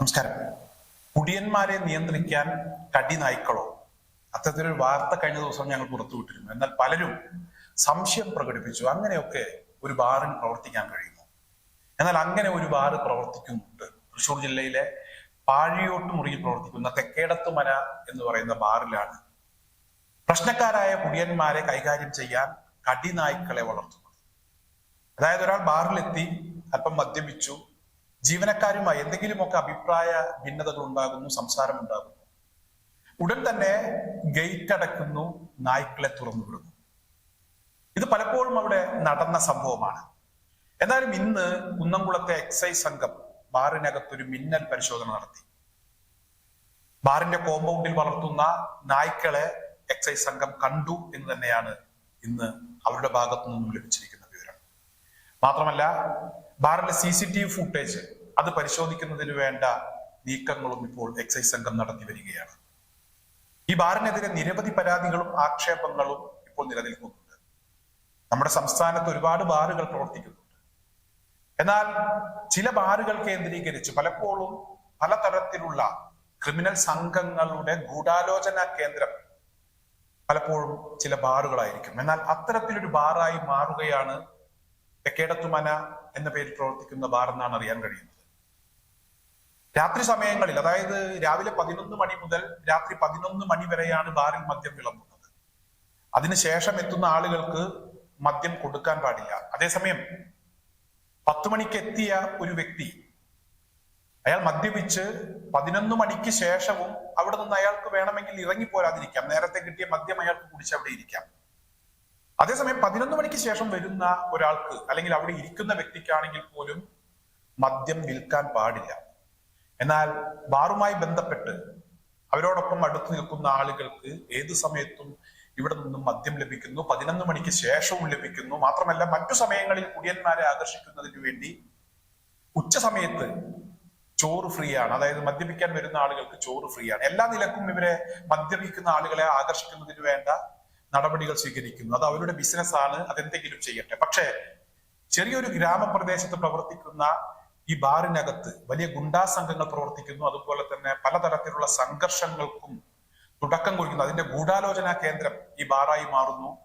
നമസ്കാരം. കുടിയന്മാരെ നിയന്ത്രിക്കാൻ കടി നായ്ക്കളോ അത്തരത്തിലൊരു വാർത്ത കഴിഞ്ഞ ദിവസം ഞങ്ങൾ പുറത്തുവിട്ടിരുന്നു എന്നാൽ പലരും സംശയം പ്രകടിപ്പിച്ചു. അങ്ങനെയൊക്കെ ഒരു ബാറിന് പ്രവർത്തിക്കാൻ കഴിയുന്നു എന്നാൽ അങ്ങനെ ഒരു ബാർ പ്രവർത്തിക്കുന്നുണ്ട്. തൃശൂർ ജില്ലയിലെ പാഴിയോട്ട് മുറിയിൽ പ്രവർത്തിക്കുന്ന തെക്കേടത്തുമന എന്ന് പറയുന്ന ബാറിലാണ്. പ്രശ്നക്കാരായ കുടിയന്മാരെ കൈകാര്യം ചെയ്യാൻ കടിനായ്ക്കളെ വളർത്തുന്നത്. അതായത് ഒരാൾ ബാറിലെത്തി അല്പം മദ്യപിച്ചു. ജീവനക്കാരുമായി എന്തെങ്കിലുമൊക്കെ അഭിപ്രായ ഭിന്നതകൾ ഉണ്ടാകുന്നു സംസാരം ഉണ്ടാകുന്നു. ഉടൻ തന്നെ ഗേറ്റ് അടയ്ക്കുന്നു നായ്ക്കളെ തുറന്നു വിടുന്നു. ഇത് പലപ്പോഴും അവിടെ നടന്ന സംഭവമാണ്. എന്നാലും ഇന്ന് കുന്നംകുളത്തെ എക്സൈസ് സംഘം ബാറിനകത്തൊരു മിന്നൽ പരിശോധന നടത്തി. ബാറിന്റെ കോമ്പൗണ്ടിൽ വളർത്തുന്ന നായ്ക്കളെ എക്സൈസ് സംഘം കണ്ടു എന്ന് തന്നെയാണ് ഇന്ന് അവരുടെ ഭാഗത്തു നിന്നും ലഭിച്ചിരിക്കുന്ന വിവരം. മാത്രമല്ല ബാറിലെ C C T V footage അത് പരിശോധിക്കുന്നതിന് വേണ്ട നീക്കങ്ങളും ഇപ്പോൾ എക്സൈസ് സംഘം നടത്തി വരികയാണ്. ഈ ബാറിനെതിരെ നിരവധി പരാതികളും ആക്ഷേപങ്ങളും ഇപ്പോൾ നിലനിൽക്കുന്നുണ്ട്. നമ്മുടെ സംസ്ഥാനത്ത് ഒരുപാട് ബാറുകൾ പ്രവർത്തിക്കുന്നുണ്ട്. എന്നാൽ ചില ബാറുകൾ കേന്ദ്രീകരിച്ച് പലപ്പോഴും പലതരത്തിലുള്ള ക്രിമിനൽ സംഘങ്ങളുടെ ഗൂഢാലോചന കേന്ദ്രം പലപ്പോഴും ചില ബാറുകളായിരിക്കും. എന്നാൽ അത്തരത്തിലൊരു ബാറായി മാറുകയാണ് തെക്കേടത്തുമന എന്ന പേരിൽ പ്രവർത്തിക്കുന്ന ബാർ എന്നാണ് അറിയാൻ കഴിയുന്നത്. രാത്രി സമയങ്ങളിൽ അതായത് രാവിലെ പതിനൊന്ന് മണി മുതൽ രാത്രി പതിനൊന്ന് മണി വരെയാണ് ബാറിൽ മദ്യം വിളമ്പുന്നത്. അതിനുശേഷം എത്തുന്ന ആളുകൾക്ക് മദ്യം കൊടുക്കാൻ പാടില്ല. അതേസമയം പത്ത് മണിക്ക് എത്തിയ ഒരു വ്യക്തി അയാൾ മദ്യപിച്ച് പതിനൊന്ന് മണിക്ക് ശേഷവും അവിടെ നിന്ന് അയാൾക്ക് വേണമെങ്കിൽ ഇറങ്ങിപ്പോരാതിരിക്കാം നേരത്തെ കിട്ടിയ മദ്യം അയാൾക്ക് കുടിച്ച് അവിടെ ഇരിക്കാം. അതേസമയം പതിനൊന്ന് മണിക്ക് ശേഷം വരുന്ന ഒരാൾക്ക് അല്ലെങ്കിൽ അവിടെ ഇരിക്കുന്ന വ്യക്തിക്കാണെങ്കിൽ പോലും മദ്യം വിൽക്കാൻ പാടില്ല. എന്നാൽ ബാറുമായി ബന്ധപ്പെട്ട് അവരോടൊപ്പം അടുത്ത് നിൽക്കുന്ന ആളുകൾക്ക് ഏത് സമയത്തും ഇവിടെ നിന്നും മദ്യം ലഭിക്കുന്നു പതിനൊന്ന് മണിക്ക് ശേഷവും ലഭിക്കുന്നു. മാത്രമല്ല മറ്റു സമയങ്ങളിൽ കുടിയന്മാരെ ആകർഷിക്കുന്നതിന് വേണ്ടി ഉച്ച സമയത്ത് ചോറ് ഫ്രീ ആണ് അതായത് മദ്യപിക്കാൻ വരുന്ന ആളുകൾക്ക് ചോറ് ഫ്രീ ആണ് എല്ലാ നിലക്കും ഇവരെ മദ്യപിക്കുന്ന ആളുകളെ ആകർഷിക്കുന്നതിന് വേണ്ട നടപടികൾ സ്വീകരിക്കുന്നു. അത് അവരുടെ ബിസിനസ് ആണ് അതെന്തെങ്കിലും ചെയ്യട്ടെ. പക്ഷേ ചെറിയൊരു ഗ്രാമപ്രദേശത്ത് പ്രവർത്തിക്കുന്ന ഈ ബാറിനകത്ത് വലിയ ഗുണ്ടാ സംഘങ്ങൾ പ്രവർത്തിക്കുന്നു. അതുപോലെ തന്നെ പലതരത്തിലുള്ള സംഘർഷങ്ങൾക്കും തുടക്കം കുറിക്കുന്നു. അതിന്റെ ഗൂഢാലോചനാ കേന്ദ്രം ഈ ബാറായി മാറുന്നു.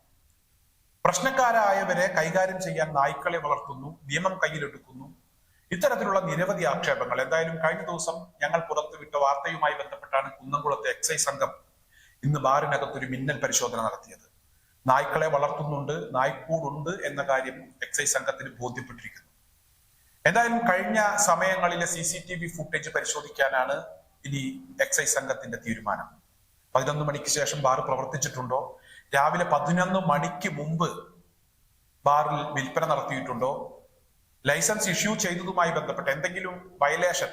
പ്രശ്നക്കാരായവരെ കൈകാര്യം ചെയ്യാൻ നായ്ക്കളെ വളർത്തുന്നു നിയമം കയ്യിലെടുക്കുന്നു. ഇത്തരത്തിലുള്ള നിരവധി ആക്ഷേപങ്ങൾ. എന്തായാലും കഴിഞ്ഞ ദിവസം ഞങ്ങൾ പുറത്തുവിട്ട വാർത്തയുമായി ബന്ധപ്പെട്ടാണ് കുന്നംകുളത്തെ എക്സൈസ് സംഘം ഇന്ന് ബാറിനകത്ത് ഒരു മിന്നൽ പരിശോധന നടത്തിയത്. നായ്ക്കളെ വളർത്തുന്നുണ്ട് നായ്ക്കൂടുണ്ട് എന്ന കാര്യം എക്സൈസ് സംഘത്തിന് ബോധ്യപ്പെട്ടിരിക്കുന്നു. എന്തായാലും കഴിഞ്ഞ സമയങ്ങളിലെ C C T V footage പരിശോധിക്കാനാണ് ഇനി എക്സൈസ് സംഘത്തിന്റെ തീരുമാനം. പതിനൊന്ന് മണിക്ക് ശേഷം ബാർ പ്രവർത്തിച്ചിട്ടുണ്ടോ? രാവിലെ പതിനൊന്ന് മണിക്ക് മുമ്പ് ബാറിൽ വിൽപ്പന നടത്തിയിട്ടുണ്ടോ? ലൈസൻസ് ഇഷ്യൂ ചെയ്തതുമായി ബന്ധപ്പെട്ട് എന്തെങ്കിലും വയലേഷൻ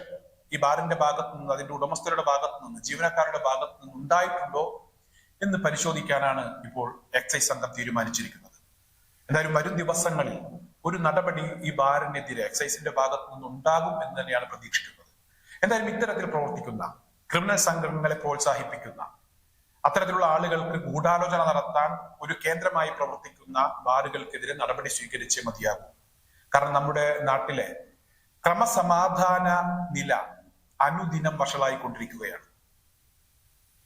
ഈ ബാറിന്റെ ഭാഗത്തു നിന്ന് അതിന്റെ ഉടമസ്ഥരുടെ ഭാഗത്തു നിന്ന് ജീവനക്കാരുടെ ഭാഗത്തു നിന്ന് ഉണ്ടായിട്ടുണ്ടോ? എന്ന് പരിശോധിക്കാനാണ് ഇപ്പോൾ എക്സൈസ് സംഘം തീരുമാനിച്ചിരിക്കുന്നത്. എന്തായാലും വരും ദിവസങ്ങളിൽ ഒരു നടപടി ഈ ബാറിനെതിരെ എക്സൈസിന്റെ ഭാഗത്തു നിന്ന് ഉണ്ടാകും എന്ന് തന്നെയാണ് പ്രതീക്ഷിക്കുന്നത്. എന്തായാലും ഇത്തരത്തിൽ പ്രവർത്തിക്കുന്ന ക്രിമിനൽ സംഘടനകളെ പ്രോത്സാഹിപ്പിക്കുന്ന അത്തരത്തിലുള്ള ആളുകൾക്ക് ഗൂഢാലോചന നടത്താൻ ഒരു കേന്ദ്രമായി പ്രവർത്തിക്കുന്ന ബാറുകൾക്കെതിരെ നടപടി സ്വീകരിച്ചേ മതിയാകും. കാരണം നമ്മുടെ നാട്ടിലെ ക്രമസമാധാന നില അനുദിനം വഷളായിക്കൊണ്ടിരിക്കുകയാണ്.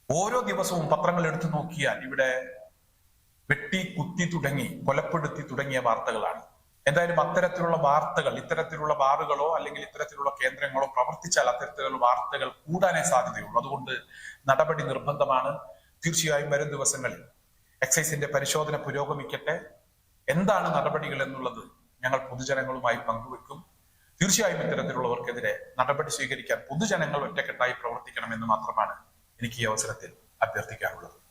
ഓരോ ദിവസവും പത്രങ്ങൾ എടുത്തു നോക്കിയാൽ ഇവിടെ വെട്ടി കുത്തി തുടങ്ങി കൊലപ്പെടുത്തി തുടങ്ങിയ വാർത്തകളാണ്. എന്തായാലും അത്തരത്തിലുള്ള വാർത്തകൾ ഇത്തരത്തിലുള്ള ബാറുകളോ അല്ലെങ്കിൽ ഇത്തരത്തിലുള്ള കേന്ദ്രങ്ങളോ പ്രവർത്തിച്ചാൽ അത്തരത്തിലുള്ള വാർത്തകൾ കൂടാനേ സാധ്യതയുള്ളൂ. അതുകൊണ്ട് നടപടി നിർബന്ധമാണ്. തീർച്ചയായും വരും ദിവസങ്ങളിൽ എക്സൈസിന്റെ പരിശോധന പുരോഗമിക്കട്ടെ. എന്താണ് നടപടികൾ എന്നുള്ളത് ഞങ്ങൾ പൊതുജനങ്ങളുമായി പങ്കുവെക്കും. തീർച്ചയായും ഇത്തരത്തിലുള്ളവർക്കെതിരെ നടപടി സ്വീകരിക്കാൻ പൊതുജനങ്ങൾ ഒറ്റക്കെട്ടായി പ്രവർത്തിക്കണമെന്ന് മാത്രമാണ് എനിക്ക് ഈ അവസരത്തിൽ അഭ്യർത്ഥിക്കാനുള്ളത്.